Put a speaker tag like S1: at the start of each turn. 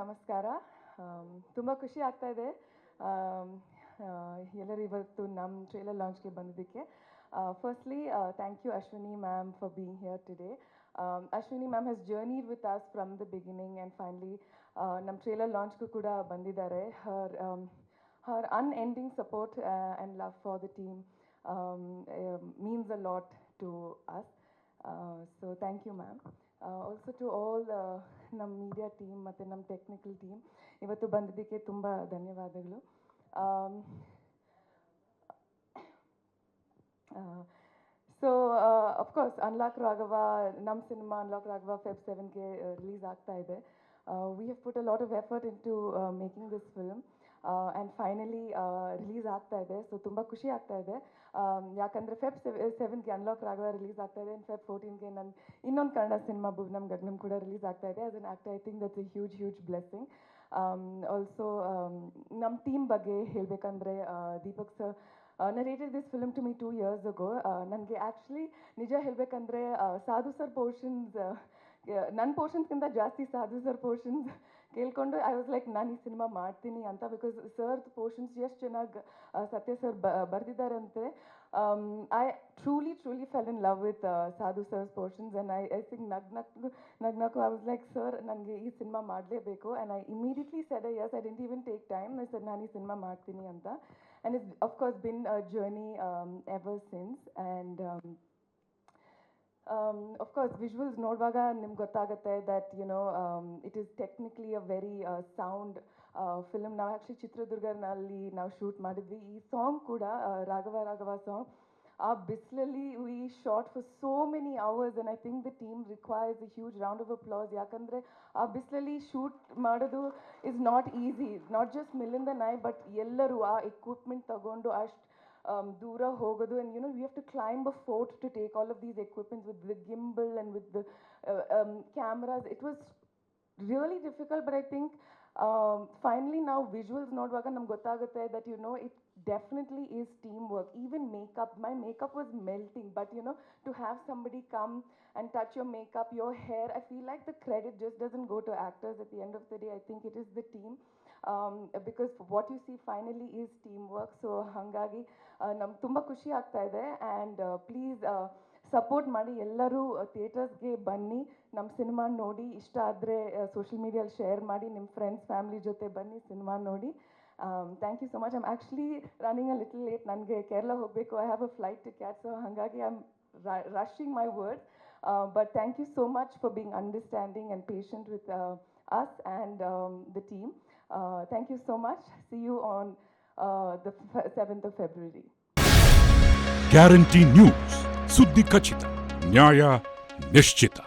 S1: ನಮಸ್ಕಾರ. ತುಂಬ ಖುಷಿ ಆಗ್ತಾ ಇದೆ. ಆಮ್, ಆ, ಎಲ್ಲರೂ ಇವತ್ತು ನಮ್ಮ ಟ್ರೇಲರ್ ಲಾಂಚ್ಗೆ ಬಂದಿದ್ದಕ್ಕೆ. Firstly thank you Ashwini ma'am for being here today Ashwini ma'am has journeyed with us from the beginning and finally ನಮ್ಮ ಟ್ರೇಲರ್ ಲಾಂಚ್ಗೂ ಕೂಡ ಬಂದಿದ್ದಾರೆ. Her her unending support uh, and love for the team um, uh, means a lot to us. Uh, so to uh, ನಮ್ಮ media team ಮತ್ತು ನಮ್ಮ technical team ಇವತ್ತು ಬಂದಿದ್ದಕ್ಕೆ ತುಂಬ ಧನ್ಯವಾದಗಳು. ಸೊ ಅಫ್ಕೋರ್ಸ್ ಅನ್ಲಾಕ್ ರಾಘವ ನಮ್ಮ ಸಿನಿಮಾ ಅನ್ಲಾಕ್ ರಾಘವ ಫೆಬ್ ಸೆವೆನ್ಗೆ release ಆಗ್ತಾ ಇದೆ. We have put a lot of effort in to making this film and finally release ಆಗ್ತಾ ಇದೆ. ಸೊ ತುಂಬ ಖುಷಿ ಆಗ್ತಾ ಇದೆ. ಯಾಕಂದ್ರೆ ಫೆಬ್ ಸೆವೆನ್ಗೆ ಅನ್ಲಾಕ್ ರಾಘವ ರಿಲೀಸ್ ಆಗ್ತಾ ಇದೆ. ಫೆಬ್ ಫೋರ್ಟೀನ್ಗೆ ನನ್ನ ಇನ್ನೊಂದು ಕನ್ನಡ ಸಿನಿಮಾ ನಮ್ಮ ಗಗನಂ ಕೂಡ ರಿಲೀಸ್ ಆಗ್ತಾ ಇದೆ. As an act I think that's a huge huge blessing also ನಮ್ಮ ಟೀಮ್ ಬಗ್ಗೆ ಹೇಳಬೇಕಂದ್ರೆ Deepak sir narrated this film to me two years ago ನನಗೆ ಆ್ಯಕ್ಚುಲಿ ನಿಜ ಹೇಳಬೇಕಂದ್ರೆ ಸಾಧು ಸರ್ ಪೋರ್ಷನ್ಸ್ ನನ್ನ ಪೋರ್ಷನ್ಸ್ಗಿಂತ ಜಾಸ್ತಿ ಸಾಧು ಸರ್ ಪೋರ್ಷನ್ಸ್ ಕೇಳ್ಕೊಂಡು ಐ ವಾಸ್ ಲೈಕ್ ನಾನು ಈ ಸಿನಿಮಾ ಮಾಡ್ತೀನಿ ಅಂತ ಬಿಕಾಸ್ ಸರ್ದ್ ಪೋರ್ಷನ್ಸ್ ಎಷ್ಟು ಚೆನ್ನಾಗಿ ಸತ್ಯ sir ಬರೆದಿದ್ದಾರಂತೆ. I truly truly fell in love with Sadhu sir's portions and I I think ನಗ್ ನಕ್ ನಗ್ ನಕ್ಕು ಐ ವಾಸ್ ಲೈಕ್ ಸರ್ ನನಗೆ ಈ ಸಿನಿಮಾ ಮಾಡಲೇಬೇಕು and I immediately said yes I didn't even take time sir ನಾನು ಈ cinema ಮಾಡ್ತೀನಿ ಅಂತ. And it's of course been a journey ever since and of course visuals ನೋಡುವಾಗ ನಿಮ್ಗೆ ಗೊತ್ತಾಗುತ್ತೆ that you know it is technically a very sound film ನಾವು actually ಚಿತ್ರದುರ್ಗನಲ್ಲಿ ನಾವು ಶೂಟ್ ಮಾಡಿದ್ವಿ. ಈ ಸಾಂಗ್ ಕೂಡ ರಾಘವ ರಾಘವ ಸಾಂಗ್ ಆ ಬಿಸಿಲಲ್ಲಿ we shot for so many hours and I think the team requires huge round of applause ಯಾಕಂದರೆ ಆ ಬಿಸಿಲಲ್ಲಿ ಶೂಟ್ ಮಾಡೋದು is not easy not just ಮಿಲ್ಲಿಂದ ನೈ ಬಟ್ ಎಲ್ಲರೂ ಆ ಎಕ್ವಿಪ್ಮೆಂಟ್ ತಗೊಂಡು ಅಷ್ಟು um, Dura Hogadu, and you know, we have to climb a fort to take all of these equipments with the gimbal and with the uh, um, cameras. It was really difficult, but I think um, finally now visuals ನೋಡುವಾಗ ನಮ್ಗೆ ಗೊತ್ತಾಗುತ್ತೆ that you know it definitely is teamwork even makeup my makeup was melting but you know to have somebody come and touch your makeup your hair i feel like the credit just doesn't go to actors at the end of the day i think it is the team um, because what you see finally is teamwork so ಹಾಗಾಗಿ ನಮ್ಗೆ ತುಂಬ ಖುಷಿ ಆಗ್ತಾ ಇದೆ and please support ಮಾಡಿ ಎಲ್ಲರೂ ಥಿಯೇಟರ್ಸ್ಗೆ ಬನ್ನಿ ನಮ್ಮ ಸಿನಿಮಾ ನೋಡಿ ಇಷ್ಟ ಆದರೆ ಸೋಷಿಯಲ್ ಮೀಡಿಯಲ್ಲಿ ಶೇರ್ ಮಾಡಿ ನಿಮ್ಮ ಫ್ರೆಂಡ್ಸ್ ಫ್ಯಾಮಿಲಿ ಜೊತೆ ಬನ್ನಿ ಸಿನಿಮಾ ನೋಡಿ. Thank you so much I'm actually running a little late ನನಗೆ ಕೇರಳ ಹೋಗಬೇಕು. I have a flight to catch so ಹಾಗಾಗಿ I am rushing my word but thank you so much for being understanding and patient with us and the team thank you so much see you on the seventh of February
S2: guarantee news ಸುದ್ದಿ ಖಚಿತ ನ್ಯಾಯ ನಿಶ್ಚಿತ